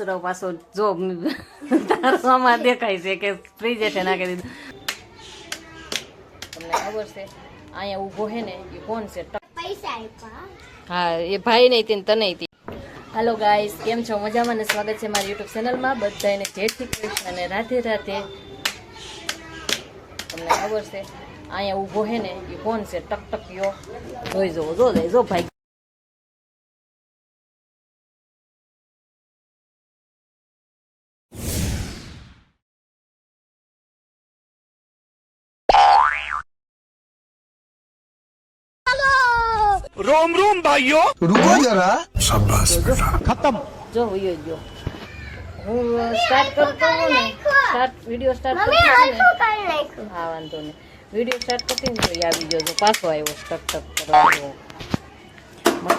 અપ્સરો પાછો જો તારામાં દેખાય છે કે ફ્રીજ હેઠે નાખી દીધું. તમને ખબર છે અહીંયા ઊભો હે ને એ કોણ છે? હા એ ભાઈ નહીં તને હતી હાલો ગાઈસ કેમ છો? મજામાં ને? સ્વાગત છે મારી યુટ્યુબ ચેનલમાં બધાને જય શ્રી કૃષ્ણ અને રાધે રાધે. તમને ખબર છે અહીંયા ઊભો હે ને એ કોણ છે? ટકટકિયો. જોઈ જો જો જો ભાઈ. રોમ રોમ ભાઈઓ. રૂકો જરા. શાબાશ બેટા. ખતમ. જો વયો ગયો. હું સ્ટાર્ટ કરતો હું ને? સ્ટાર્ટ વિડિયો સ્ટાર્ટ કરતો હું હા વાંધો નહીં. વિડિયો સ્ટાર્ટ કરતી ને તો આવી ગયો પાછો આવ્યો ટક ટક કરવા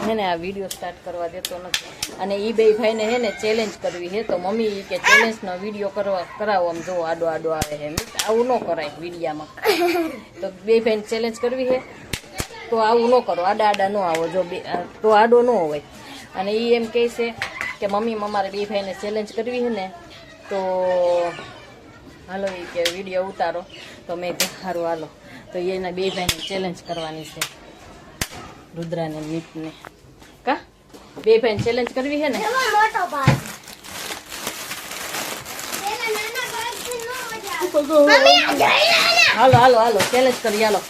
મને ને આ વીડિયો સ્ટાર્ટ કરવા દેતો નથી. અને એ બે ભાઈને હે ને ચેલેન્જ કરવી હે તો મમ્મી કે ચેલેન્જનો વીડિયો કરવા કરાવો આમ જો આડો આડો આવે હે આવું ન કરાય વિડીયામાં તો બે ભાઈને ચેલેન્જ કરવી હે તો આવું ન કરો આડા આડા ન આવો જો બે તો આડો ન હોય. અને એ એમ કહે છે કે મમ્મી મમારે બે ભાઈને ચેલેન્જ કરવી છે ને તો હાલો એ કે વીડિયો ઉતારો. તો મેં સારું હાલો. તો એના બે ભાઈને ચેલેન્જ કરવાની છે. રુદ્રાને મીટને કા? બે ભાઈને ચેલેન્જ કરવી છે ને? મોટો. હાલો હાલો હાલો ચેલેન્જ કરી હાલો.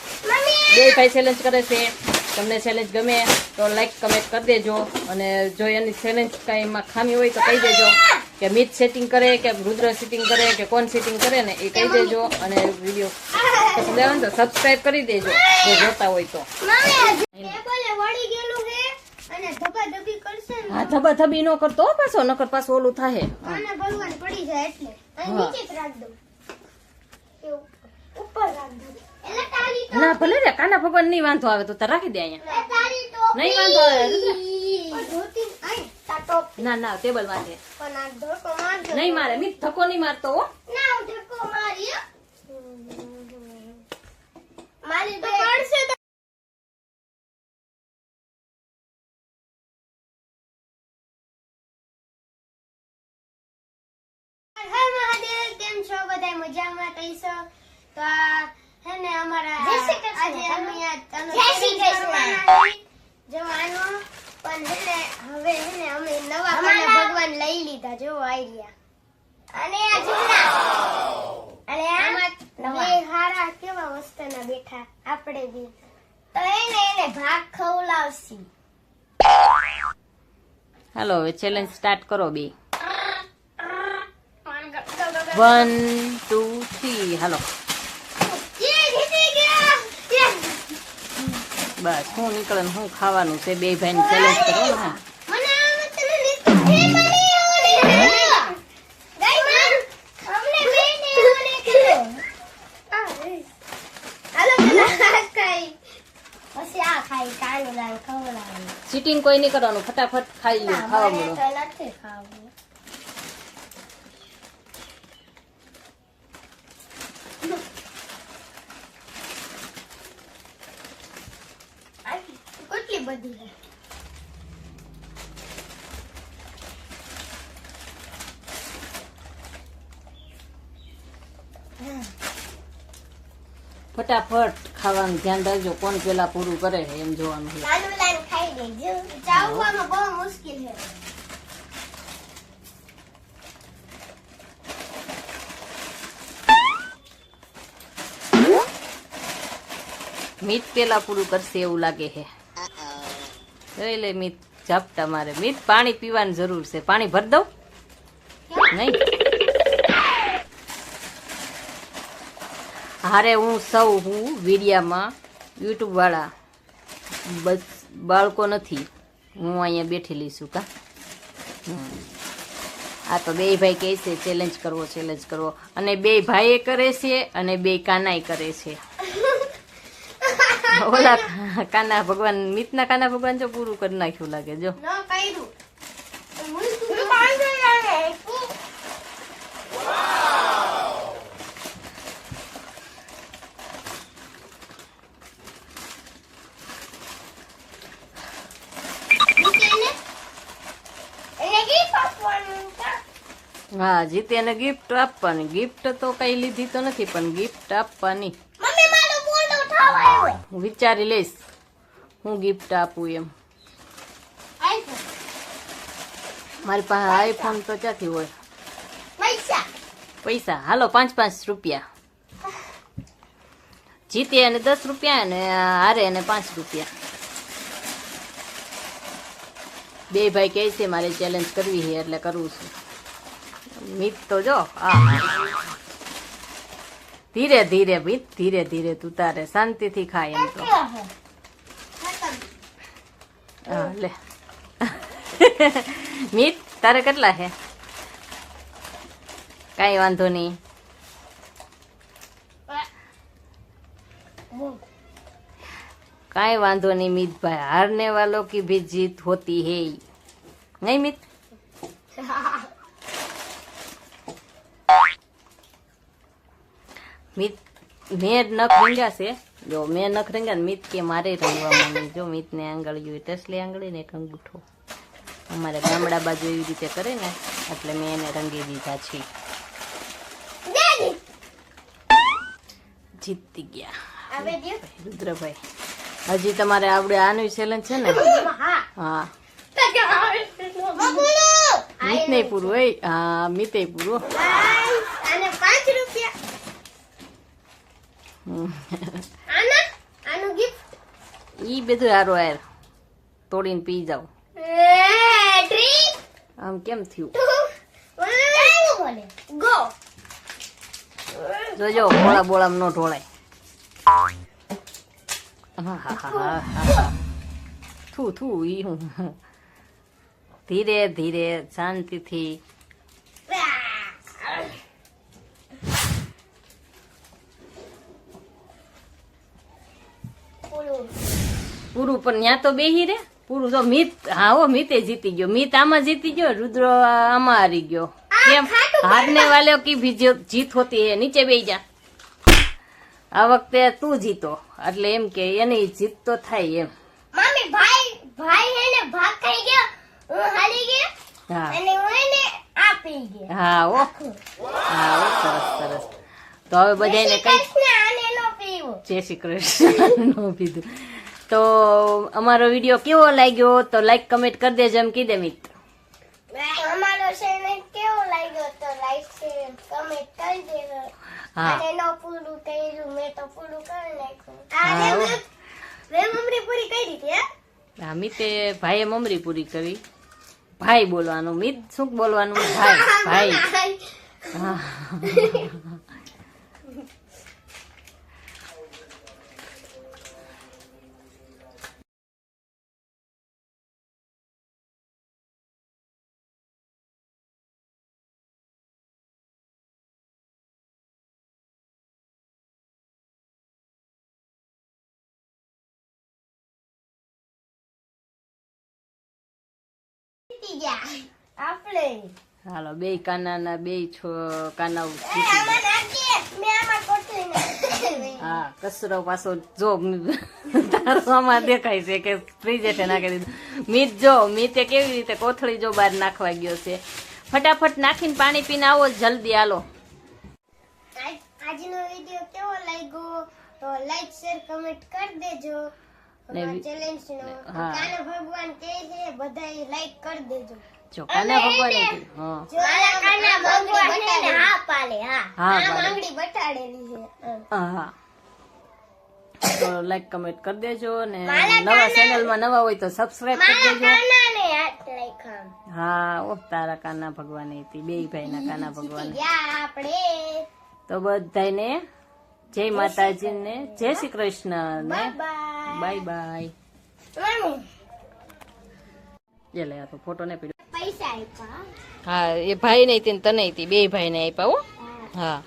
બે ભાઈ ચેલેન્જ કરે છે. તમને ચેલેન્જ ગમે તો લાઈક કમેન્ટ કરી દેજો અને જો એની ચેલેન્જ કાંઈ એમાં ખામી હોય તો કહી દેજો કે મિત સેટિંગ કરે કે રુદ્ર સેટિંગ કરે કે કોણ સેટિંગ કરે ને એ કહી દેજો અને વીડિયો પસંદ આવે ને તો સબસ્ક્રાઈબ કરી દેજો જો જોતા હોય તો. હા ધબા ધબી નો. કરતો પાછો નકર પાછો ઓલું થાય ઉપર રાખ દઉં એટલે તારી તો ના ભલે રે કાના ભગવાન નહીં વાંધો આવે તો રાખી દે અહીંયા. નહીં વાંધો આવે ના ના ટેબલ મારજો. નહીં મારે મિત ધક્કો નહીં મારતો હો. મારી કેમ છો? બધા મજામાં? કહીશો તો આ હે ને અમારા કરવાના છીએ. જવાનો પણ હે ને હવે હે ને અમે નવા કને ભગવાન લઈ લીધા જો આઈડિયા અને આ જૂના. અને આ બે હારા કેવા મસ્તના બેઠા આપણે બી. તો એને એને ભાગ ખવડાવશી. હાલો હવે ચેલેન્જ સ્ટાર્ટ કરો બે. વન ટુ થ્રી હાલો યે જીતી ગયા યે. બસ હું નીકળે ને હું ખાવાનું છે બે ભાઈ ચેલેન્જ કરો ને. ચીટિંગ કોઈ નહીં કરવાનું ફટાફટ ખાઈ લો ખાવા મળો તો નથી ખાવું. આટલી કેટલી બધી છે ફટાફટ ખાવાનું ધ્યાન રાખજો કોણ પેલા પૂરું કરે છે એમ જોવાનું છે. નાનું લાઈન ખાઈ લેજો ચાવવામાં બહુ મુશ્કેલ છે મીત પેલા પૂરું કરશે એવું લાગે છે જોઈ લે મીત ઝાપટા મારે મીત પાણી પીવાની જરૂર છે. પાણી ભર દઉં? નહીં. હારે હું સૌ હું વિડિયામાં યુટ્યુબ વાળા બસ બાળકો નથી. હું અહીંયા બેઠેલી છું કા. આ તો બે ભાઈ કહે છે ચેલેન્જ કરવો ચેલેન્જ કરવો. અને બે ભાઈએ કરે છે અને બે કાનાઈ કરે છે. ઓલા કાના ભગવાન મિતના કાના ભગવાન જો પૂરું કરી નાખ્યું લાગે જો. હા જીતે ગિફ્ટ આપવાની. ગિફ્ટ તો કઈ લીધી તો નથી પણ ગિફ્ટ આપવાની મમ્મી મારો ફોન ઉઠાવો આવ્યો હું વિચારી લઈશ. હું ગિફ્ટ આપું એમ. મારી પાસે આઈફોન તો ક્યાંથી હોય? પૈસા. પૈસા. હાલો પાંચ પાંચ રૂપિયા. જીતે અને દસ રૂપિયા અને હારે અને પાંચ રૂપિયા. બે ભાઈ કહે છે મારે ચેલેન્જ કરવી છે એટલે કરવું છું. મિત તો જો આ. धीरे धीरे भी धीरे धीरे तू तारे शांति थी खाए तो ले। मीठ तारे के है। कई वो नहीं। कई वो। नहीं मीत भाई हारने वालों की भी जीत होती है। नहीं मीत મિત મેં નખ રંગ્યા છે. જો મેં નખ રંગ્યા ને મિત કે મારે રંગવા માંગે જો મિતને આંગળીયું ટસલી આંગળી ને એક અંગૂઠો. અમારે ગામડા બાજુ એવી રીતે કરે ને એટલે મેં એને રંગી દીધા છે. જીતી ગયા. રુદ્રભાઈ હજી તમારે આવડે આનું ચેલેન્જ છે ને? હા. હા. મિત નહીં પૂરું હોય હા મિત પૂરું આને પાંચ રૂપિયા હમ. આના આનું ગિફ્ટ ઈ બધું હારો યાર તોડીને પી જાવ આમ કેમ થયું? બોલે ગો. જોજો બોળા બોળામાં નો ઢોળાય. હા હા હા હા હા. થુ થુ ઈ હું. ધીરે ધીરે શાંતિથી પૂરું પણ ત્યાં તો બેહી રે. પૂરું તો મિત હા હો મિતે જીતી ગયો. મિત આમાં જીતી ગયો રુદ્ર આમાં હારી ગયો. કેમ? હારને વાલે કી ભી જીત હોતી હે નીચે બેહી જા. આ વખતે તું જીતો. એટલે એમ કે એની જીત તો થાય એમ. મમ્મી ભાઈ ભાઈ હે ને ભાગ થઈ ગયો હું હારી ગયો હા. અને હું એને આપી ગયો હા ઓ હા ઓ સરસ સરસ. તો હવે બધાને કઈ જય શ્રી કૃષ્ણ નો પીધું. તો અમારો વીડિયો કેવો લાગ્યો તો લાઈક કમેન્ટ કરી દેજો એમ કીધે મિત અમારો ચેનલ કેવો લાગ્યો તો લાઈક શેર કમેન્ટ કરી દેજો. હા. અને નો પૂરું કર્યું મેં તો પૂરું કરી નાખ્યું. હા, આને હો. મેં મેં પૂરી કરી દીધી હા? મિતે ભાઈએ મમરી પૂરી કરી. ભાઈ બોલવાનું મિત શું બોલવાનું? ભાઈ. ભાઈ. હા. જીતી ગયા આપણે. હાલો બે કાનાના બે છો કાના હા કચરો પાછો જો તારવામાં દેખાય છે કે ફ્રીજ હેઠે નાખી દીધું. મીત જો મીતે કેવી રીતે કોથળી જો બહાર નાખવા ગયો છે. ફટાફટ નાખીને પાણી પીને આવો જલ્દી હાલો. આજનો વીડિયો કેવો લાગ્યો? તો લાઈક શેર કમેન્ટ કરી દેજો. ને ચેલેન્જ નો હા. કાને ભગવાન કે છે બધાય લાઈક કરી દેજો. જો કાના ભગવાન હા. મારા કાના ભગવાન ને હા પાલે હા. હા, માંગડી બટાડેલી છે હા. તો લાઈક કમેન્ટ કરી દેજો ને નવા ચેનલમાં નવા હોય તો સબસ્ક્રાઇબ કરી દેજો. ને હા ઓ તારા કાના ભગવાન હતી બે ભાઈના કાના ભગવાન. આપણે. તો બધાને જય માતાજી ને જય શ્રી કૃષ્ણ ને બાય બાય બાય મમ્મી જે લે આ તો ફોટો ને પીડ્યો. પૈસા આપ્યા. હા એ ભાઈ ને તને બે ભાઈ ને આપ્યા હા. હા.